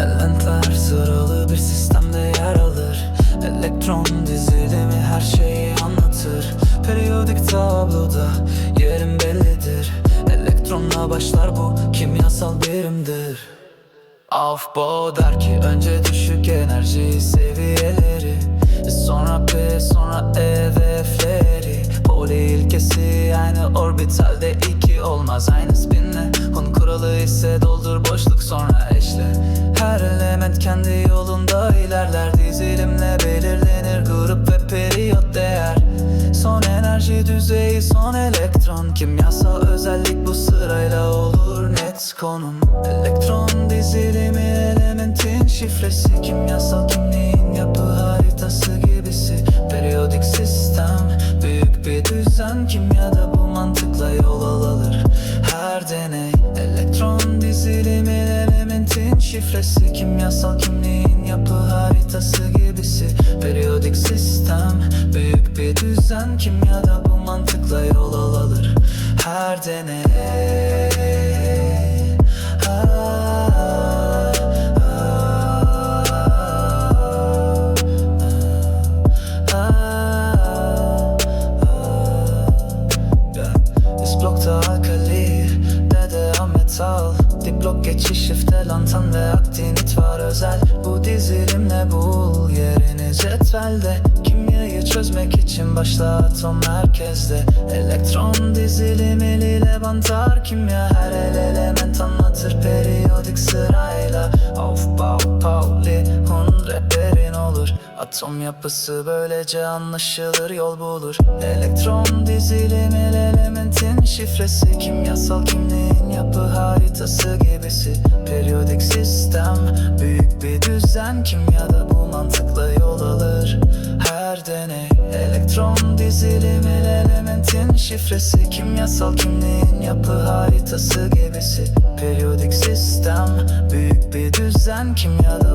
Elementler sıralı bir sistemde yer alır. Elektron dizilimi her şeyi anlatır? Periyodik tabloda yerim bellidir. Elektronla başlar bu kimyasal birimdir. Aufbau der ki önce düşük enerji seviyeleri orbitalde iki olmaz. Aynı spinle Hun kuralı ise doldur boşluk sonra eşle. Her element kendi yolunda ilerler. Dizilimle belirlenir. Grup ve periyot değer. Son enerji düzeyi son elektron. Kimyasal özellik bu sırayla olur net konum. Elektron dizilimi elementin şifresi. Kimyasal kimliğin yapı haritası gibisi. Periyodik sistem büyük bir düzen. Kimyada deney Elektron dizilimi elementin şifresi. Kimyasal kimliğin yapı haritası gibisi. Periyodik sistem büyük bir düzen. Kimyada bu mantıkla yol alır her deney geçiş şifte ve aktinit var özel. Bu dizilimle bul yerini cetvelde. Kimyayı çözmek için başla atom merkezde. Elektron dizilimi levantar kimya Her el element anlatır periyodik sırayla Atom yapısı böylece anlaşılır yol bulur. Elektron dizilimi elementin şifresi. Kimyasal kimliğin yapı haritası gibisi. Periyodik sistem büyük bir düzen. Kimyada bu mantıkla yol alır her deney. Elektron dizilimi elementin şifresi. Kimyasal kimliğin yapı haritası gibisi. Periyodik sistem büyük bir düzen. Kimyada